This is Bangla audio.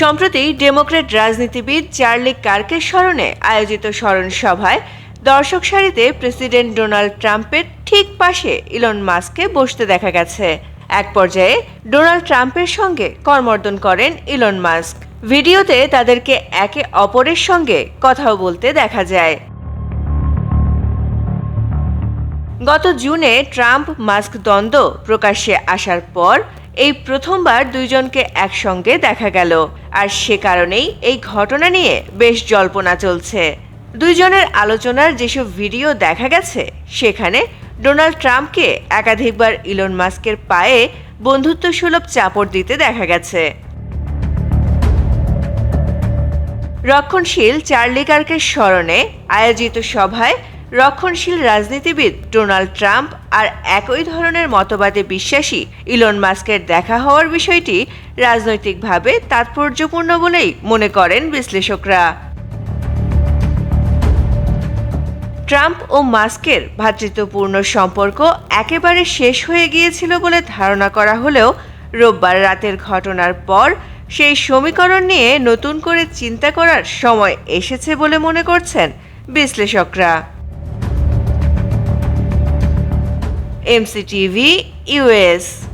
সম্প্রতি ডেমোক্রেট রাজনীতিবিদ চার্লি কার্কের স্মরণে আয়োজিত স্মরণ সভায় দর্শক সারিতে প্রেসিডেন্ট ডোনাল্ড ট্রাম্পের ঠিক পাশে ইলন মাস্ককে বসতে দেখা গেছে। এক পর্যায়ে ডোনাল্ড ট্রাম্পের সঙ্গে কর্মর্দন করেন ইলন মাস্ক। ভিডিওতে তাদেরকে একে অপরের সঙ্গে কথাও বলতে দেখা যায়। গত জুনে ট্রাম্প মাস্ক দ্বন্দ্ব প্রকাশ্যে আসার পর এই প্রথমবার দুইজনকে একসঙ্গে দেখা গেল। আর সে কারণেই এই ঘটনা নিয়ে বেশ জল্পনা চলছে। দুইজনের আলোচনার যেসব ভিডিও দেখা গেছে, সেখানে ডোনাল্ড ট্রাম্পকে একাধিকবার ইলন মাস্কের পায়ে বন্ধুত্ব সুলভ চাপড় দিতে দেখা গেছে। রক্ষণশীল চার্লি কার্কের স্মরণে আয়োজিত সভায় রক্ষণশীল রাজনীতিবিদ ডোনাল্ড ট্রাম্প আর একই ধরনের মতবাদে বিশ্বাসী ইলন মাস্কের দেখা হওয়ার বিষয়টি রাজনৈতিকভাবে তাৎপর্যপূর্ণ বলেই মনে করেন বিশ্লেষকরা। ট্রাম্প ও মাস্কের ভ্রাতৃত্বপূর্ণ সম্পর্ক একেবারে শেষ হয়ে গিয়েছিল বলে ধারণা করা হলেও রোববার রাতের ঘটনার পর সেই সমীকরণ নিয়ে নতুন করে চিন্তা করার সময় এসেছে বলে মনে করছেন বিশ্লেষকরা। MCTV US.